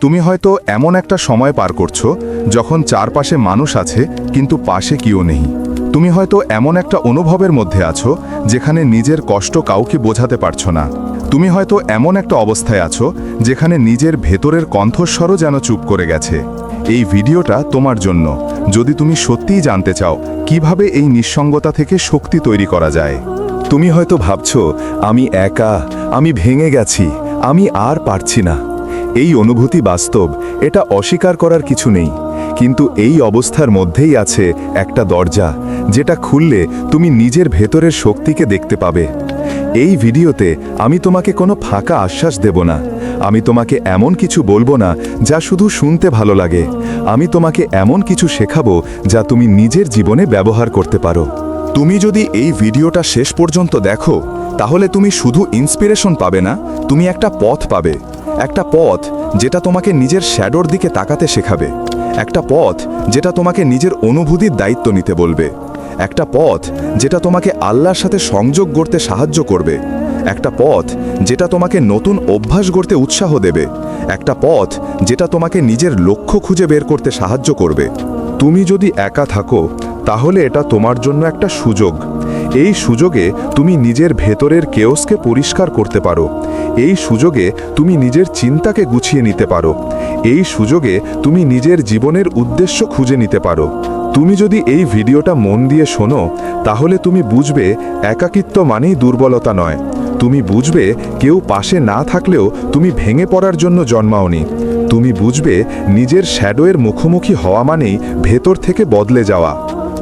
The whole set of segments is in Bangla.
তুমি হয়তো এমন একটা সময় পার করছ যখন চারপাশে মানুষ আছে, কিন্তু পাশে কেউ নেই। তুমি হয়তো এমন একটা অনুভবের মধ্যে আছো যেখানে নিজের কষ্ট কাউকে বোঝাতে পারছ না। তুমি হয়তো এমন একটা অবস্থায় আছো যেখানে নিজের ভেতরের কণ্ঠস্বরও যেন চুপ করে গেছে। এই ভিডিওটা তোমার জন্য। যদি তুমি সত্যিই জানতে চাও, কীভাবে এই নিঃসঙ্গতা থেকে শক্তি তৈরি করা যায়? তুমি হয়তো ভাবছ, আমি একা, আমি ভেঙে গেছি, আমি আর পারছি না। এই অনুভূতি বাস্তব, এটা অস্বীকার করার কিছু নেই। কিন্তু এই অবস্থার মধ্যেই আছে একটা দরজা, যেটা খুললে তুমি নিজের ভেতরের শক্তিকে দেখতে পাবে। এই ভিডিওতে আমি তোমাকে কোনো ফাঁকা আশ্বাস দেব না। আমি তোমাকে এমন কিছু বলব না যা শুধু শুনতে ভালো লাগে। আমি তোমাকে এমন কিছু শেখাবো যা তুমি নিজের জীবনে ব্যবহার করতে পারো। তুমি যদি এই ভিডিওটা শেষ পর্যন্ত দেখো, তাহলে তুমি শুধু ইন্সপিরেশন পাবে না, তুমি একটা পথ পাবে। একটা পথ যেটা তোমাকে নিজের শ্যাডোর দিকে তাকাতে শেখাবে। একটা পথ যেটা তোমাকে নিজের অনুভূতির দায়িত্ব নিতে বলবে। একটা পথ যেটা তোমাকে আল্লাহর সাথে সংযোগ গড়তে সাহায্য করবে। একটা পথ যেটা তোমাকে নতুন অভ্যাস গড়তে উৎসাহ দেবে। একটা পথ যেটা তোমাকে নিজের লক্ষ্য খুঁজে বের করতে সাহায্য করবে। তুমি যদি একা থাকো, তাহলে এটা তোমার জন্য একটা সুযোগ। এই সুযোগে তুমি নিজের ভেতরের কেওসকে পরিষ্কার করতে পারো। এই সুযোগে তুমি নিজের চিন্তাকে গুছিয়ে নিতে পারো। এই সুযোগে তুমি নিজের জীবনের উদ্দেশ্য খুঁজে নিতে পারো। তুমি যদি এই ভিডিওটা মন দিয়ে শোনো, তাহলে তুমি বুঝবে একাকিত্ব মানেই দুর্বলতা নয়। তুমি বুঝবে কেউ পাশে না থাকলেও তুমি ভেঙে পড়ার জন্য জন্মাওনি। তুমি বুঝবে নিজের শ্যাডোয়ের মুখোমুখি হওয়া মানেই ভেতর থেকে বদলে যাওয়া।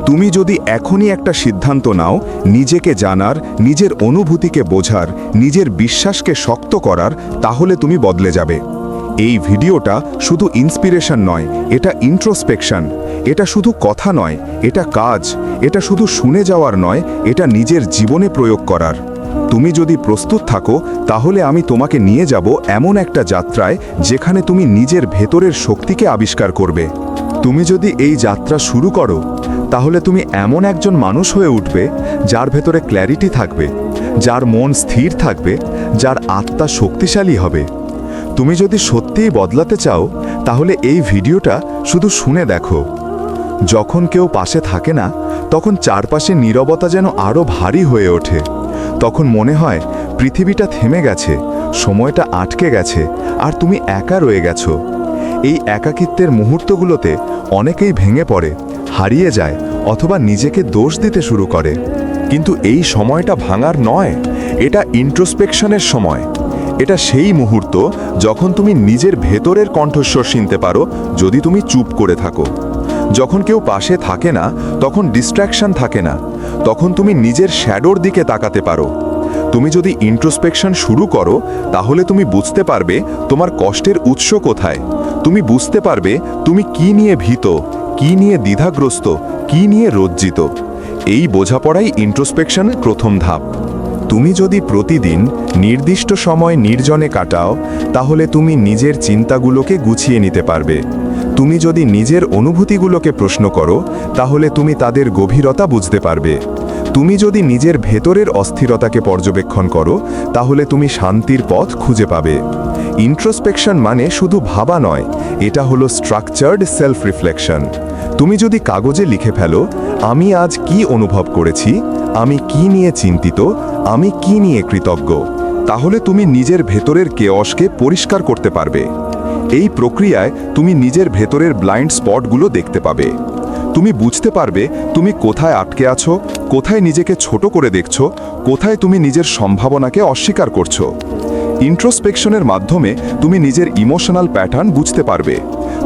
তুমি যদি এখনই একটা সিদ্ধান্ত নাও, নিজেকে জানার, নিজের অনুভূতিকে বোঝার, নিজের বিশ্বাসকে শক্ত করার, তাহলে তুমি বদলে যাবে। এই ভিডিওটা শুধু ইন্সপিরেশন নয়, এটা ইন্ট্রোস্পেকশন এটা শুধু কথা নয়, এটা কাজ। এটা শুধু শুনে যাওয়ার নয়, এটা নিজের জীবনে প্রয়োগ করার। তুমি যদি প্রস্তুত থাকো, তাহলে আমি তোমাকে নিয়ে যাব এমন একটা যাত্রায় যেখানে তুমি নিজের ভেতরের শক্তিকে আবিষ্কার করবে। তুমি যদি এই যাত্রা শুরু করো তাহলে তুমি এমন একজন মানুষ হয়ে উঠবে যার ভেতরে ক্ল্যারিটি থাকবে, যার মন স্থির থাকবে, যার আত্মা শক্তিশালী হবে। তুমি যদি সত্যিই বদলাতে চাও, তাহলে এই ভিডিওটা শুধু শুনে দেখো। যখন কেউ পাশে থাকে না, তখন চারপাশে নীরবতা যেন আরও ভারী হয়ে ওঠে। তখন মনে হয়, পৃথিবীটা থেমে গেছে, সময়টা আটকে গেছে, আর তুমি একা রয়ে গেছো। এই একাকিত্বের মুহূর্তগুলোতে অনেকেই ভেঙে পড়ে। হারিয়ে যায় অথবা নিজেকে দোষ দিতে শুরু করে। কিন্তু এই সময়টা ভাঙার নয়, এটা ইন্ট্রোস্পেকশনের সময়। এটা সেই মুহূর্ত যখন তুমি নিজের ভেতরের কণ্ঠস্বর শুনতে পারো যদি তুমি চুপ করে থাকো। যখন কেউ পাশে থাকে না, তখন ডিস্ট্র্যাকশন থাকে না। তখন তুমি নিজের শ্যাডোর দিকে তাকাতে পারো। তুমি যদি ইন্ট্রোস্পেকশন শুরু করো, তাহলে তুমি বুঝতে পারবে তোমার কষ্টের উৎস কোথায়। তুমি বুঝতে পারবে তুমি কি নিয়ে ভীত। কি নিয়ে দ্বিধাগ্রস্ত, কি নিয়ে লজ্জিত এই বোঝাপড়াই ইন্ট্রোস্পেকশনের প্রথম ধাপ। তুমি যদি প্রতিদিন নির্দিষ্ট সময় নির্জনে কাটাও, তাহলে তুমি নিজের চিন্তাগুলোকে গুছিয়ে নিতে পারবে। তুমি যদি নিজের অনুভূতিগুলোকে প্রশ্ন করো, তাহলে তুমি তাদের গভীরতা বুঝতে পারবে। তুমি যদি নিজের ভেতরের অস্থিরতাকে পর্যবেক্ষণ করো, তাহলে তুমি শান্তির পথ খুঁজে পাবে। ইন্ট্রোস্পেকশন মানে শুধু ভাবা নয়, এটা হলো স্ট্রাকচার্ড সেলফ রিফ্লেকশন তুমি যদি কাগজে লিখে ফেলো, আমি আজ কি অনুভব করেছি, আমি কি নিয়ে চিন্তিত, আমি কি নিয়ে কৃতজ্ঞ, তাহলে তুমি নিজের ভেতরের কেয়সকে পরিষ্কার করতে পারবে। এই প্রক্রিয়ায় তুমি নিজের ভেতরের ব্লাইন্ড স্পটগুলো দেখতে পাবে। তুমি বুঝতে পারবে তুমি কোথায় আটকে আছো, কোথায় নিজেকে ছোট করে দেখছ, কোথায় তুমি নিজের সম্ভাবনাকে অস্বীকার করছ। ইন্ট্রোস্পেকশনের মাধ্যমে তুমি নিজের ইমোশনাল প্যাটার্ন বুঝতে পারবে।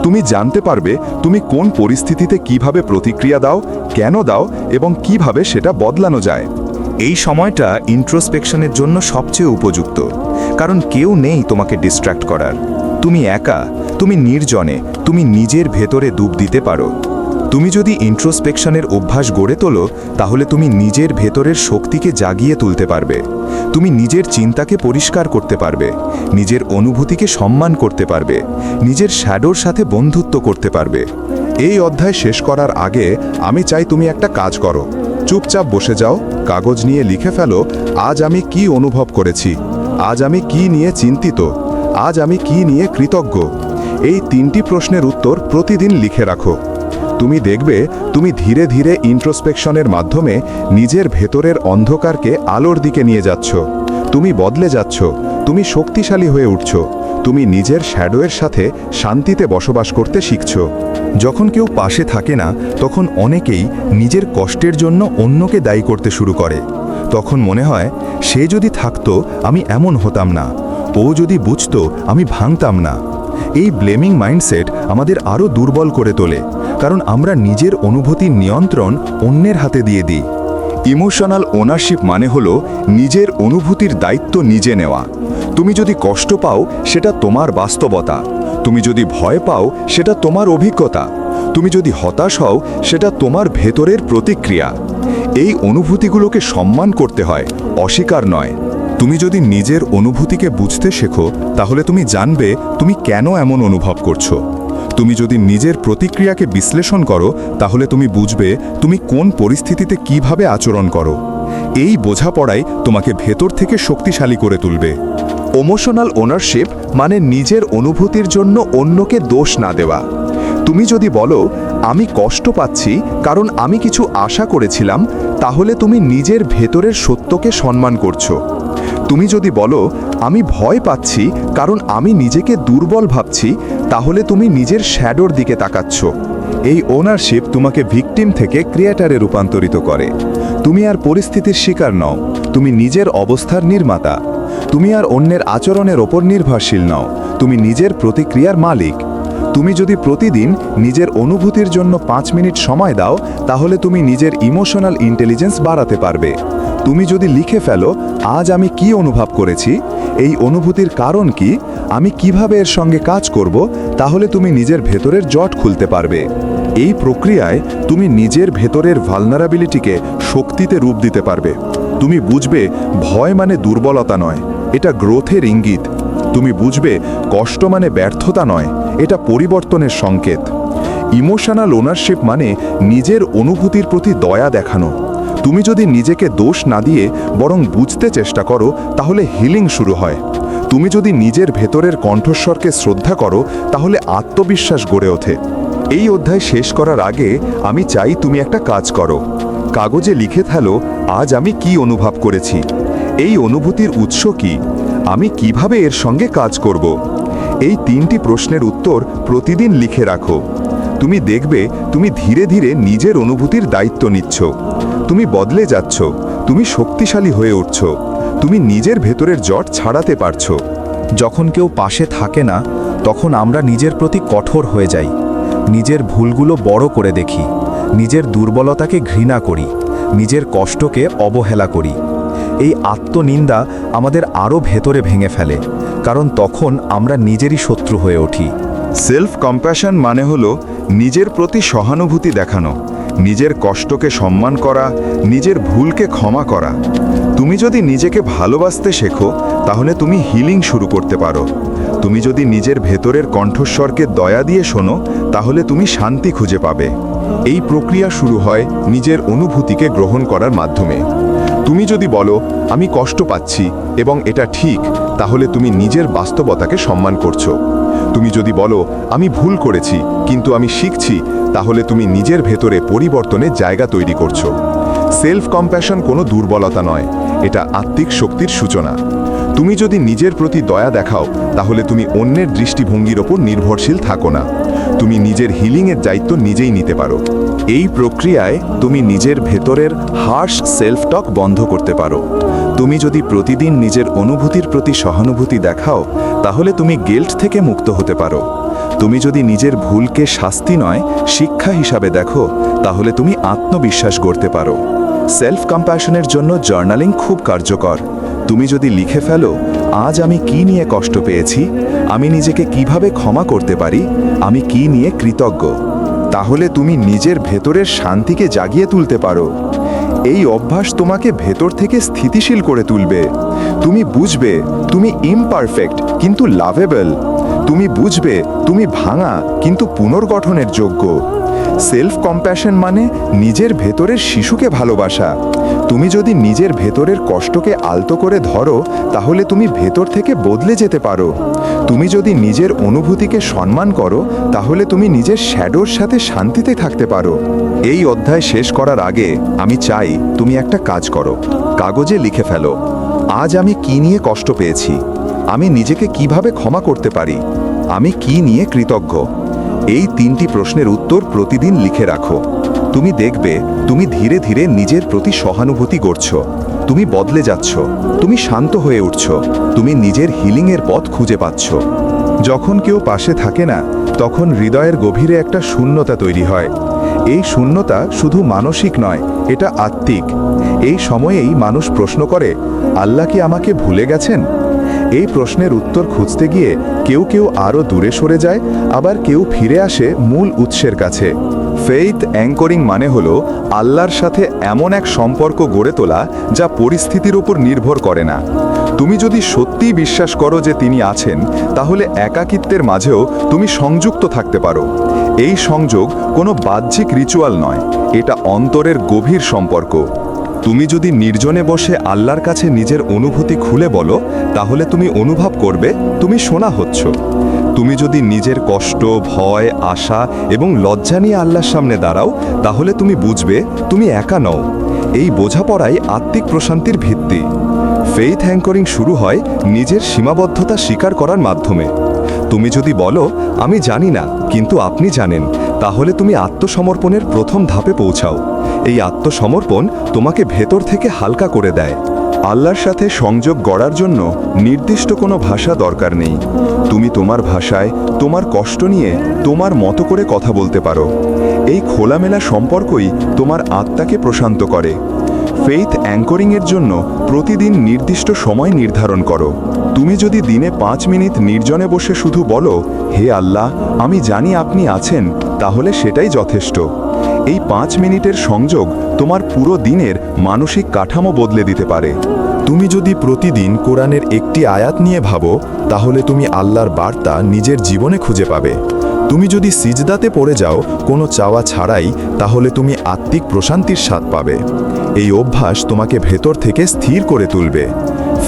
তুমি জানতে পারবে তুমি কোন পরিস্থিতিতে কীভাবে প্রতিক্রিয়া দাও, কেন দাও এবং কীভাবে সেটা বদলানো যায়। এই সময়টা ইন্ট্রোস্পেকশনের জন্য সবচেয়ে উপযুক্ত, কারণ কেউ নেই তোমাকে ডিস্ট্র্যাক্ট করার। তুমি একা, তুমি নির্জনে, তুমি নিজের ভেতরে ডুব দিতে পারো। তুমি যদি ইন্ট্রোস্পেকশনের অভ্যাস গড়ে তোলো, তাহলে তুমি নিজের ভেতরের শক্তিকে জাগিয়ে তুলতে পারবে। তুমি নিজের চিন্তাকে পরিষ্কার করতে পারবে, নিজের অনুভূতিকে সম্মান করতে পারবে, নিজের শ্যাডোর সাথে বন্ধুত্ব করতে পারবে। এই অধ্যায় শেষ করার আগে আমি চাই তুমি একটা কাজ করো। চুপচাপ বসে যাও, কাগজ নিয়ে লিখে ফেলো, আজ আমি কি অনুভব করেছি, আজ আমি কি নিয়ে চিন্তিত, আজ আমি কি নিয়ে কৃতজ্ঞ। এই তিনটি প্রশ্নের উত্তর প্রতিদিন লিখে রাখো। তুমি দেখবে তুমি ধীরে ধীরে ইন্ট্রোস্পেকশনের মাধ্যমে নিজের ভেতরের অন্ধকারকে আলোর দিকে নিয়ে যাচ্ছ। তুমি বদলে যাচ্ছ। তুমি শক্তিশালী হয়ে উঠছ। তুমি নিজের শ্যাডোয়ের সাথে শান্তিতে বসবাস করতে শিখছ। যখন কেউ পাশে থাকে না, তখন অনেকেই নিজের কষ্টের জন্য অন্যকে দায়ী করতে শুরু করে। তখন মনে হয়, সে যদি থাকতো, আমি এমন হতাম না। ও যদি বুঝতো, আমি ভাঙতাম না। এই ব্লেমিং মাইন্ডসেট আমাদের আরও দুর্বল করে তোলে। কারণ আমরা নিজের অনুভূতির নিয়ন্ত্রণ অন্যের হাতে দিয়ে দিই। ইমোশনাল ওনারশিপ মানে হলো নিজের অনুভূতির দায়িত্ব নিজে নেওয়া। তুমি যদি কষ্ট পাও, সেটা তোমার বাস্তবতা। তুমি যদি ভয় পাও, সেটা তোমার অভিজ্ঞতা। তুমি যদি হতাশ হও, সেটা তোমার ভেতরের প্রতিক্রিয়া। এই অনুভূতিগুলোকে সম্মান করতে হয়, অস্বীকার নয়। তুমি যদি নিজের অনুভূতিকে বুঝতে শেখো, তাহলে তুমি জানবে তুমি কেন এমন অনুভব করছ। তুমি যদি নিজের প্রতিক্রিয়াকে বিশ্লেষণ করো, তাহলে তুমি বুঝবে তুমি কোন পরিস্থিতিতে কীভাবে আচরণ করো। এই বোঝাপড়াই তোমাকে ভেতর থেকে শক্তিশালী করে তুলবে। ওমোশনাল ওনারশিপ মানে নিজের অনুভূতির জন্য অন্যকে দোষ না দেওয়া। তুমি যদি বলো, আমি কষ্ট পাচ্ছি কারণ আমি কিছু আশা করেছিলাম তাহলে তুমি নিজের ভেতরের সত্যকে সম্মান করছ। তুমি যদি বলো, আমি ভয় পাচ্ছি কারণ আমি নিজেকে দুর্বল ভাবছি তাহলে তুমি নিজের শ্যাডোর দিকে তাকাচ্ছ। এই ওনারশিপ তোমাকে ভিকটিম থেকে ক্রিয়েটারে রূপান্তরিত করে। তুমি আর পরিস্থিতির শিকার নও। তুমি নিজের অবস্থার নির্মাতা। তুমি আর অন্যের আচরণের ওপর নির্ভরশীল নও। তুমি নিজের প্রতিক্রিয়ার মালিক। তুমি যদি প্রতিদিন নিজের অনুভূতির জন্য পাঁচ মিনিট সময় দাও, তাহলে তুমি নিজের ইমোশনাল ইন্টেলিজেন্স বাড়াতে পারবে। তুমি যদি লিখে ফেলো, আজ আমি কি অনুভব করেছি? এই অনুভূতির কারণ কি? আমি কীভাবে এর সঙ্গে কাজ করব, তাহলে তুমি নিজের ভেতরের জট খুলতে পারবে। এই প্রক্রিয়ায় তুমি নিজের ভেতরের ভালনারাবিলিটিকে শক্তিতে রূপ দিতে পারবে। তুমি বুঝবে ভয় মানে দুর্বলতা নয়, এটা গ্রোথের ইঙ্গিত। তুমি বুঝবে কষ্ট মানে ব্যর্থতা নয়, এটা পরিবর্তনের সংকেত। ইমোশনাল ওনারশিপ মানে নিজের অনুভূতির প্রতি দয়া দেখানো। তুমি যদি নিজেকে দোষ না দিয়ে বরং বুঝতে চেষ্টা করো, তাহলে হিলিং শুরু হয়। তুমি যদি নিজের ভেতরের কণ্ঠস্বরকে শ্রদ্ধা করো, তাহলে আত্মবিশ্বাস গড়ে ওঠে। এই অধ্যায় শেষ করার আগে আমি চাই তুমি একটা কাজ করো। কাগজে লিখে ফেলো, আজ আমি কি অনুভব করেছি। এই অনুভূতির উৎস কি? আমি কীভাবে এর সঙ্গে কাজ করব? এই তিনটি প্রশ্নের উত্তর প্রতিদিন লিখে রাখো। তুমি দেখবে, তুমি ধীরে ধীরে নিজের অনুভূতির দায়িত্ব নিচ্ছ। তুমি বদলে যাচ্ছ। তুমি শক্তিশালী হয়ে উঠছ। তুমি নিজের ভেতরের জট ছাড়াতে পারছ। যখন কেউ পাশে থাকে না, তখন আমরা নিজের প্রতি কঠোর হয়ে যাই। নিজের ভুলগুলো বড় করে দেখি। নিজের দুর্বলতাকে ঘৃণা করি। নিজের কষ্টকে অবহেলা করি। এই আত্মনিন্দা আমাদের আরও ভেতরে ভেঙে ফেলে, কারণ তখন আমরা নিজেরই শত্রু হয়ে উঠি। সেলফ কম্প্যাশন মানে হলো নিজের প্রতি সহানুভূতি দেখানো, নিজের কষ্টকে সম্মান করা, নিজের ভুলকে ক্ষমা করা। তুমি যদি নিজেকে ভালোবাসতে শেখো, তাহলে তুমি হিলিং শুরু করতে পারো। তুমি যদি নিজের ভেতরের কণ্ঠস্বরকে দয়া দিয়ে শোনো, তাহলে তুমি শান্তি খুঁজে পাবে। এই প্রক্রিয়া শুরু হয় নিজের অনুভূতিকে গ্রহণ করার মাধ্যমে। তুমি যদি বলো, আমি কষ্ট পাচ্ছি এবং এটা ঠিক তাহলে তুমি নিজের বাস্তবতাকে সম্মান করছ। তুমি যদি বলো, আমি ভুল করেছি, কিন্তু আমি শিখছি তাহলে তুমি নিজের ভেতরে পরিবর্তনের জায়গা তৈরি করছ। সেলফ কম্প্যাশন কোনো দুর্বলতা নয়, এটা আত্মিক শক্তির সূচনা। তুমি যদি নিজের প্রতি দয়া দেখাও, তাহলে তুমি অন্যের দৃষ্টিভঙ্গির ওপর নির্ভরশীল থাকো না। তুমি নিজের হিলিংয়ের দায়িত্ব নিজেই নিতে পারো। এই প্রক্রিয়ায় তুমি নিজের ভেতরের হার্শ সেলফ টক বন্ধ করতে পারো। তুমি যদি প্রতিদিন নিজের অনুভূতির প্রতি সহানুভূতি দেখাও, তাহলে তুমি গেল্ট থেকে মুক্ত হতে পারো। তুমি যদি নিজের ভুলকে শাস্তি নয়, শিক্ষা হিসাবে দেখো, তাহলে তুমি আত্মবিশ্বাস গড়তে পারো। সেলফ কম্প্যাশনের জন্য জার্নালিং খুব কার্যকর। তুমি যদি লিখে ফেলো, আজ আমি কি নিয়ে কষ্ট পেয়েছি, আমি নিজেকে কীভাবে ক্ষমা করতে পারি, আমি কি নিয়ে কৃতজ্ঞ, তাহলে তুমি নিজের ভেতরের শান্তিকে জাগিয়ে তুলতে পারো। এই অভ্যাস তোমাকে ভেতর থেকে স্থিতিশীল করে তুলবে। তুমি বুঝবে, তুমি ইমপারফেক্ট কিন্তু লাভেবল তুমি বুঝবে, তুমি ভাঙা, কিন্তু পুনর্গঠনের যোগ্য। সেলফ কম্প্যাশন মানে নিজের ভেতরের শিশুকে ভালোবাসা। তুমি যদি নিজের ভেতরের কষ্টকে আলতো করে ধরো, তাহলে তুমি ভেতর থেকে বদলে যেতে পারো। তুমি যদি নিজের অনুভূতিকে সম্মান করো, তাহলে তুমি নিজের শ্যাডোর সাথে শান্তিতে থাকতে পারো। এই অধ্যায় শেষ করার আগে আমি চাই তুমি একটা কাজ করো। কাগজে লিখে ফেলো। আজ আমি কি নিয়ে কষ্ট পেয়েছি? আমি নিজেকে কীভাবে ক্ষমা করতে পারি? আমি কি নিয়ে কৃতজ্ঞ? এই তিনটি প্রশ্নের উত্তর প্রতিদিন লিখে রাখো। তুমি দেখবে, তুমি ধীরে ধীরে নিজের প্রতি সহানুভূতি গড়ছ। তুমি বদলে যাচ্ছ। তুমি শান্ত হয়ে উঠছ। তুমি নিজের হিলিংয়ের পথ খুঁজে পাচ্ছ। যখন কেউ পাশে থাকে না, তখন হৃদয়ের গভীরে একটা শূন্যতা তৈরি হয়। এই শূন্যতা শুধু মানসিক নয়, এটা আত্মিক। এই সময়েই মানুষ প্রশ্ন করে, আল্লাহ কি আমাকে ভুলে গেছেন? এই প্রশ্নের উত্তর খুঁজতে গিয়ে কেউ কেউ আরও দূরে সরে যায়, আবার কেউ ফিরে আসে মূল উৎসের কাছে। ফেইথ অ্যাঙ্করিং মানে হল আল্লাহর সাথে এমন এক সম্পর্ক গড়ে তোলা যা পরিস্থিতির উপর নির্ভর করে না। তুমি যদি সত্যিই বিশ্বাস করো যে তিনি আছেন, তাহলে একাকিত্বের মাঝেও তুমি সংযুক্ত থাকতে পারো। এই সংযোগ কোনো বাহ্যিক রিচুয়াল নয়, এটা অন্তরের গভীর সম্পর্ক। তুমি যদি নির্জনে বসে আল্লাহর কাছে নিজের অনুভূতি খুলে বলো, তাহলে তুমি অনুভব করবে, তুমি শোনা হচ্ছ। তুমি যদি নিজের কষ্ট, ভয়, আশা এবং লজ্জা নিয়ে আল্লাহর সামনে দাঁড়াও, তাহলে তুমি বুঝবে, তুমি একা নও। এই বোঝাপড়াই আত্মিক প্রশান্তির ভিত্তি। ফেইথ হ্যাঙ্করিং শুরু হয় নিজের সীমাবদ্ধতা স্বীকার করার মাধ্যমে। তুমি যদি বলো, আমি জানি না, কিন্তু আপনি জানেন, তাহলে তুমি আত্মসমর্পণের প্রথম ধাপে পৌঁছাও। এই আত্মসমর্পণ তোমাকে ভেতর থেকে হালকা করে দেয়। আল্লাহর সাথে সংযোগ গড়ার জন্য নির্দিষ্ট কোনো ভাষা দরকার নেই। তুমি তোমার ভাষায় তোমার কষ্ট নিয়ে তোমার মতো করে কথা বলতে পারো। এই খোলামেলা সম্পর্কই তোমার আত্মাকে প্রশান্ত করে। ফেইথ অ্যাঙ্করিংয়ের জন্য প্রতিদিন নির্দিষ্ট সময় নির্ধারণ করো। তুমি যদি দিনে পাঁচ মিনিট নির্জনে বসে শুধু বলো, হে আল্লাহ, আমি জানি আপনি আছেন, তাহলে সেটাই যথেষ্ট। এই পাঁচ মিনিটের সংযোগ তোমার পুরো দিনের মানসিক কাঠামো বদলে দিতে পারে। তুমি যদি প্রতিদিন কোরআনের একটি আয়াত নিয়ে ভাবো, তাহলে তুমি আল্লাহর বার্তা নিজের জীবনে খুঁজে পাবে। তুমি যদি সিজদাতে পড়ে যাও, কোনো চাওয়া ছাড়াই, তাহলে তুমি আত্মিক প্রশান্তির স্বাদ পাবে। এই অভ্যাস তোমাকে ভেতর থেকে স্থির করে তুলবে।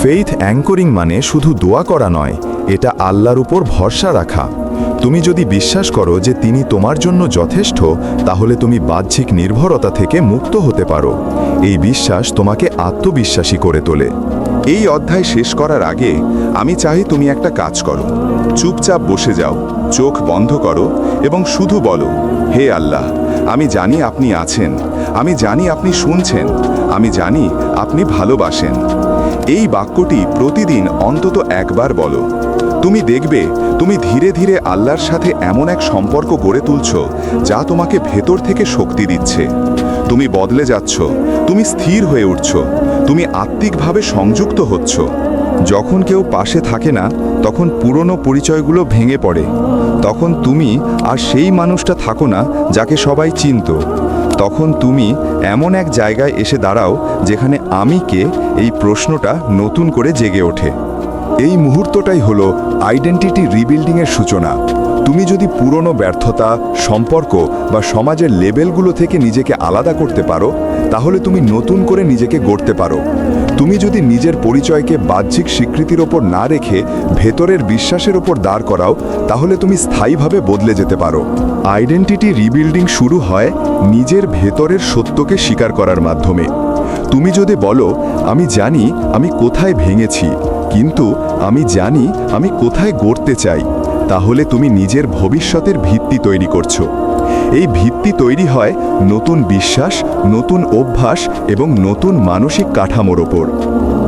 ফেইথ অ্যাঙ্করিং মানে শুধু দোয়া করা নয়, এটা আল্লাহর উপর ভরসা রাখা। তুমি যদি বিশ্বাস করো যে তিনি তোমার জন্য যথেষ্ট, তাহলে তুমি বাহ্যিক নির্ভরতা থেকে মুক্ত হতে পারো। এই বিশ্বাস তোমাকে আত্মবিশ্বাসী করে তোলে। এই অধ্যায় শেষ করার আগে আমি চাই তুমি একটা কাজ করো। চুপচাপ বসে যাও, চোখ বন্ধ করো এবং শুধু বলো, হে আল্লাহ, আমি জানি আপনি আছেন, আমি জানি আপনি শুনছেন, আমি জানি আপনি ভালোবাসেন। এই বাক্যটি প্রতিদিন অন্তত একবার বলো। তুমি দেখবে, তুমি ধীরে ধীরে আল্লাহর সাথে এমন এক সম্পর্ক গড়ে তুলছ যা তোমাকে ভেতর থেকে শক্তি দিচ্ছে। তুমি বদলে যাচ্ছ, তুমি স্থির হয়ে উঠছ, তুমি আত্মিকভাবে সংযুক্ত হচ্ছ। যখন কেউ পাশে থাকে না, তখন পুরনো পরিচয়গুলো ভেঙে পড়ে। তখন তুমি আর সেই মানুষটা থাকো না যাকে সবাই চিনত। তখন তুমি এমন এক জায়গায় এসে দাঁড়াও যেখানে আমি কে এই প্রশ্নটা নতুন করে জেগে ওঠে। এই মুহূর্তটাই হলো আইডেন্টিটি রিবিল্ডিংয়ের সূচনা। তুমি যদি পুরনো ব্যর্থতা, সম্পর্ক বা সমাজের লেবেলগুলো থেকে নিজেকে আলাদা করতে পারো, তাহলে তুমি নতুন করে নিজেকে গড়তে পারো। তুমি যদি নিজের পরিচয়কে বাহ্যিক স্বীকৃতির ওপর না রেখে ভেতরের বিশ্বাসের ওপর দাঁড় করাও, তাহলে তুমি স্থায়ীভাবে বদলে যেতে পারো। আইডেন্টিটি রিবিল্ডিং শুরু হয় নিজের ভেতরের সত্যকে স্বীকার করার মাধ্যমে। তুমি যদি বলো, আমি জানি, আমি কোথায় ভেঙেছি। কিন্তু আমি জানি আমি কোথায় গড়তে চাই। তাহলে তুমি নিজের ভবিষ্যতের ভিত্তি তৈরি করছ। এই ভিত্তি তৈরি হয় নতুন বিশ্বাস, নতুন অভ্যাস এবং নতুন মানসিক কাঠামোর ওপর।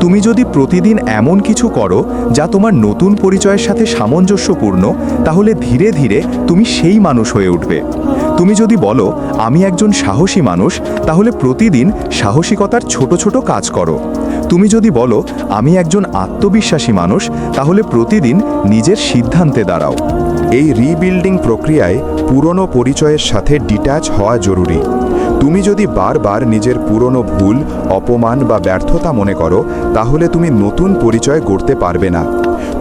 তুমি যদি প্রতিদিন এমন কিছু করো যা তোমার নতুন পরিচয়ের সাথে সামঞ্জস্যপূর্ণ, তাহলে ধীরে ধীরে তুমি সেই মানুষ হয়ে উঠবে। তুমি যদি বলো, আমি একজন সাহসী মানুষ তাহলে প্রতিদিন সাহসিকতার ছোট ছোট কাজ করো। তুমি যদি বলো, আমি একজন আত্মবিশ্বাসী মানুষ, তাহলে প্রতিদিন নিজের সিদ্ধান্তে দাঁড়াও। এই রিবিল্ডিং প্রক্রিয়ায় পুরনো পরিচয়ের সাথে ডিট্যাচ হওয়া জরুরি। তুমি যদি বারবার নিজের পুরনো ভুল, অপমান বা ব্যর্থতা মনে করো, তাহলে তুমি নতুন পরিচয় গড়তে পারবে না।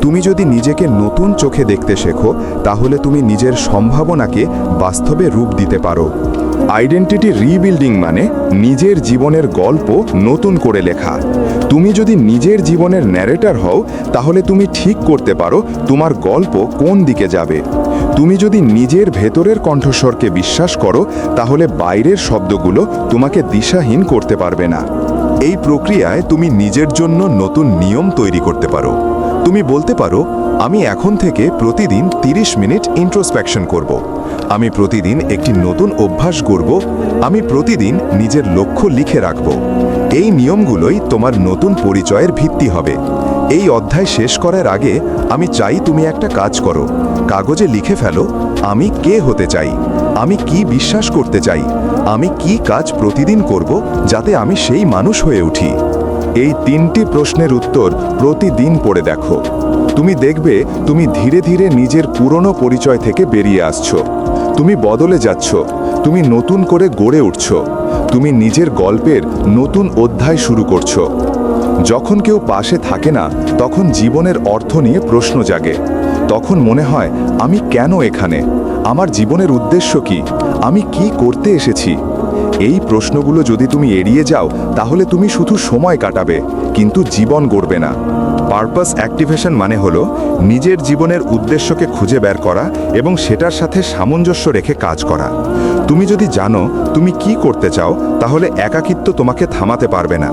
তুমি যদি নিজেকে নতুন চোখে দেখতে শেখো, তাহলে তুমি নিজের সম্ভাবনাকে বাস্তবে রূপ দিতে পারো। আইডেন্টিটি রিবিল্ডিং মানে নিজের জীবনের গল্প নতুন করে লেখা। তুমি যদি নিজের জীবনের ন্যারেটার হও, তাহলে তুমি ঠিক করতে পারো তোমার গল্প কোন দিকে যাবে। তুমি যদি নিজের ভেতরের কণ্ঠস্বরকে বিশ্বাস করো, তাহলে বাইরের শব্দগুলো তোমাকে দিশাহীন করতে পারবে না। এই প্রক্রিয়ায় তুমি নিজের জন্য নতুন নিয়ম তৈরি করতে পারো। তুমি বলতে পারো, আমি এখন থেকে প্রতিদিন 30 মিনিট ইন্ট্রোস্পেকশন করব। আমি প্রতিদিন একটি নতুন অভ্যাস করব আমি প্রতিদিন নিজের লক্ষ্য লিখে রাখব। এই নিয়মগুলোই তোমার নতুন পরিচয়ের ভিত্তি হবে। এই অধ্যায় শেষ করার আগে আমি চাই তুমি একটা কাজ করো। কাগজে লিখে ফেলো, আমি কে হতে চাই? আমি কি বিশ্বাস করতে চাই? আমি কি কাজ প্রতিদিন করব যাতে আমি সেই মানুষ হয়ে উঠি? এই তিনটি প্রশ্নের উত্তর প্রতিদিন পড়ে দেখো। তুমি দেখবে তুমি ধীরে ধীরে নিজের পুরনো পরিচয় থেকে বেরিয়ে আসছো। তুমি বদলে যাচ্ছ। তুমি নতুন করে গড়ে উঠছ। তুমি নিজের গল্পের নতুন অধ্যায় শুরু করছ। যখন কেউ পাশে থাকে না, তখন জীবনের অর্থ নিয়ে প্রশ্ন জাগে। তখন মনে হয়, আমি কেন এখানে? আমার জীবনের উদ্দেশ্য কি? আমি কি করতে এসেছি? এই প্রশ্নগুলো যদি তুমি এড়িয়ে যাও, তাহলে তুমি শুধু সময় কাটাবে, কিন্তু জীবন গড়বে না। পারপাস অ্যাক্টিভেশন মানে হলো নিজের জীবনের উদ্দেশ্যকে খুঁজে বের করা এবং সেটার সাথে সামঞ্জস্য রেখে কাজ করা। তুমি যদি জানো তুমি কি করতে চাও, তাহলে একাকিত্ব তোমাকে থামাতে পারবে না।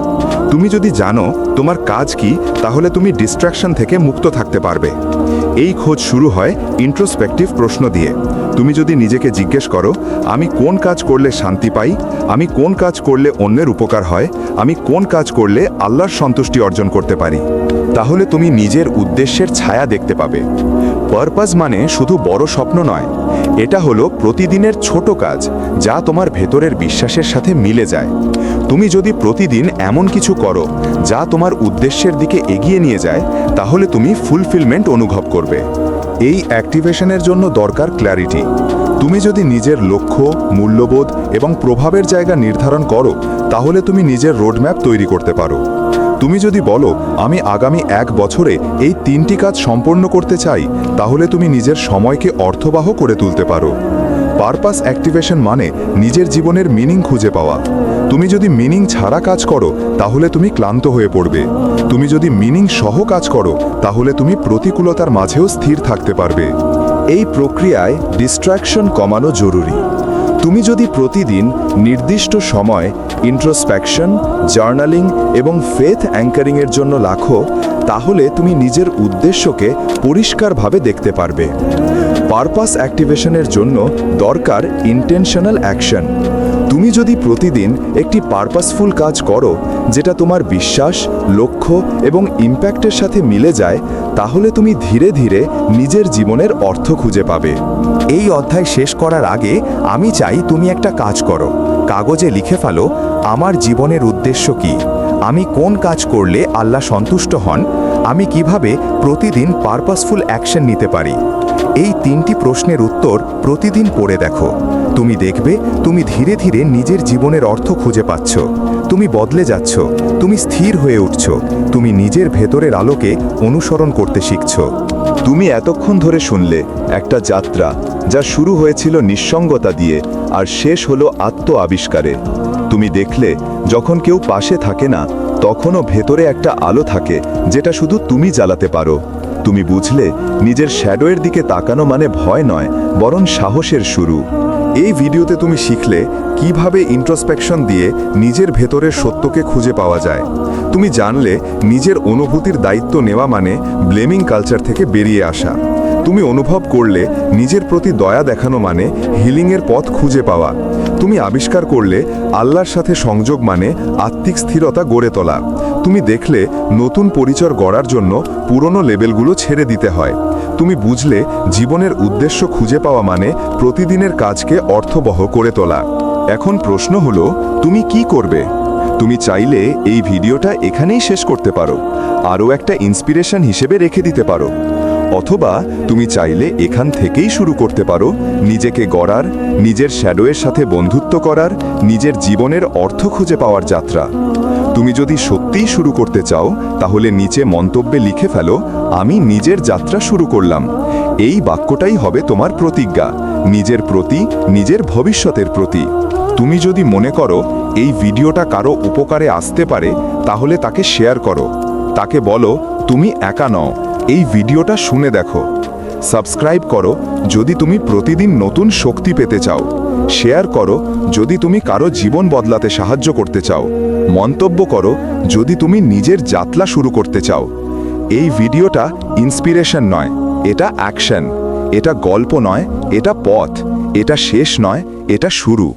তুমি যদি জানো তোমার কাজ কি, তাহলে তুমি ডিস্ট্রাকশন থেকে মুক্ত থাকতে পারবে। এই খোঁজ শুরু হয় ইন্ট্রোস্পেক্টিভ প্রশ্ন দিয়ে। তুমি যদি নিজেকে জিজ্ঞেস করো, আমি কোন কাজ করলে শান্তি পাই, আমি কোন কাজ করলে অন্যের উপকার হয়, আমি কোন কাজ করলে আল্লাহর সন্তুষ্টি অর্জন করতে পারি, তাহলে তুমি নিজের উদ্দেশ্যের ছায়া দেখতে পাবে। পারপাস মানে শুধু বড় স্বপ্ন নয়, এটা হলো প্রতিদিনের ছোট কাজ, যা তোমার ভেতরের বিশ্বাসের সাথে মিলে যায়। তুমি যদি প্রতিদিন এমন কিছু করো যা তোমার উদ্দেশ্যের দিকে এগিয়ে নিয়ে যায়, তাহলে তুমি ফুলফিলমেন্ট অনুভব করবে। এই অ্যাক্টিভেশনের জন্য দরকার ক্ল্যারিটি তুমি যদি নিজের লক্ষ্য, মূল্যবোধ এবং প্রভাবের জায়গা নির্ধারণ করো, তাহলে তুমি নিজের রোডম্যাপ তৈরি করতে পারো। তুমি যদি বলো, আমি আগামী এক বছরে এই তিনটি কাজ সম্পন্ন করতে চাই তাহলে তুমি নিজের সময়কে অর্থবাহ করে তুলতে পারো। পারপাস অ্যাক্টিভেশন মানে নিজের জীবনের মিনিং খুঁজে পাওয়া। তুমি যদি মিনিং ছাড়া কাজ করো, তাহলে তুমি ক্লান্ত হয়ে পড়বে। তুমি যদি মিনিং সহ কাজ করো, তাহলে তুমি প্রতিকূলতার মাঝেও স্থির থাকতে পারবে। এই প্রক্রিয়ায় ডিস্ট্র্যাকশন কমানো জরুরি। তুমি যদি প্রতিদিন নির্দিষ্ট সময় ইন্ট্রোস্পেকশন জার্নালিং এবং ফেথ অ্যাঙ্কারিংয়ের জন্য লাখো তাহলে তুমি নিজের উদ্দেশ্যকে পরিষ্কারভাবে দেখতে পারবে। পারপাস অ্যাক্টিভেশনের জন্য দরকার ইন্টেনশনাল অ্যাকশন তুমি যদি প্রতিদিন একটি পারপাসফুল কাজ করো, যেটা তোমার বিশ্বাস, লক্ষ্য এবং ইম্প্যাক্টের সাথে মিলে যায়, তাহলে তুমি ধীরে ধীরে নিজের জীবনের অর্থ খুঁজে পাবে। এই অধ্যায় শেষ করার আগে আমি চাই তুমি একটা কাজ করো। কাগজে লিখে ফেলো, আমার জীবনের উদ্দেশ্য কি? আমি কোন কাজ করলে আল্লাহ সন্তুষ্ট হন? আমি কীভাবে প্রতিদিন পারপাসফুল অ্যাকশন নিতে পারি? এই তিনটি প্রশ্নের উত্তর প্রতিদিন পড়ে দেখো। তুমি দেখবে, তুমি ধীরে ধীরে নিজের জীবনের অর্থ খুঁজে পাচ্ছ। তুমি বদলে যাচ্ছ। তুমি স্থির হয়ে উঠছ। তুমি নিজের ভেতরের আলোকে অনুসরণ করতে শিখছ। তুমি এতক্ষণ ধরে শুনলে, একটা যাত্রা যা শুরু হয়েছিল নিঃসঙ্গতা দিয়ে আর শেষ হলো আত্ম আবিষ্কারে তুমি দেখলে, যখন কেউ পাশে থাকে না, তখনও ভেতরে একটা আলো থাকে, যেটা শুধু তুমি জ্বালাতে পারো। তুমি বুঝলে, নিজের শ্যাডোয়ের দিকে তাকানো মানে ভয় নয়, বরং সাহসের শুরু। এই ভিডিওতে তুমি শিখলে, কীভাবে ইন্ট্রোস্পেকশন দিয়ে নিজের ভেতরের সত্যকে খুঁজে পাওয়া যায়। তুমি জানলে, নিজের অনুভূতির দায়িত্ব নেওয়া মানে ব্লেমিং কালচার থেকে বেরিয়ে আসা। তুমি অনুভব করলে, নিজের প্রতি দয়া দেখানো মানে হিলিংয়ের পথ খুঁজে পাওয়া। তুমি আবিষ্কার করলে আল্লাহর সাথে সংযোগ মানে আত্মিক স্থিরতা গড়ে তোলা। তুমি দেখলে নতুন পরিচয় গড়ার জন্য পুরনো লেবেলগুলো ছেড়ে দিতে হয়। তুমি বুঝলে জীবনের উদ্দেশ্য খুঁজে পাওয়া মানে প্রতিদিনের কাজকে অর্থবহ করে তোলা। এখন প্রশ্ন হলো, তুমি কি করবে? তুমি চাইলে এই ভিডিওটা এখানেই শেষ করতে পারো। আরও একটা ইন্সপিরেশন হিসেবে রেখে দিতে পারো। অথবা তুমি চাইলে এখান থেকেই শুরু করতে পারো। নিজেকে গড়ার নিজের শ্যাডোয়ের সাথে বন্ধুত্ব করার, নিজের জীবনের অর্থ খুঁজে পাওয়ার যাত্রা। তুমি যদি সত্যিই শুরু করতে চাও, তাহলে নিচে মন্তব্যে লিখে ফেলো, আমি নিজের যাত্রা শুরু করলাম। এই বাক্যটাই হবে তোমার প্রতিজ্ঞা, নিজের প্রতি, নিজের ভবিষ্যতের প্রতি। তুমি যদি মনে করো, এই ভিডিওটা কারও উপকারে আসতে পারে, তাহলে তাকে শেয়ার করো। তাকে বলো, তুমি একা নও, এই ভিডিওটা শুনে দেখো। সাবস্ক্রাইব করো যদি তুমি প্রতিদিন নতুন শক্তি পেতে চাও। শেয়ার করো যদি তুমি কারও জীবন বদলাতে সাহায্য করতে চাও। মন্তব্য করো যদি তুমি নিজের যাত্রা শুরু করতে চাও। এই ভিডিওটা ইন্সপিরেশন নয়, এটা অ্যাকশন এটা গল্প নয়, এটা পথ। এটা শেষ নয়, এটা শুরু।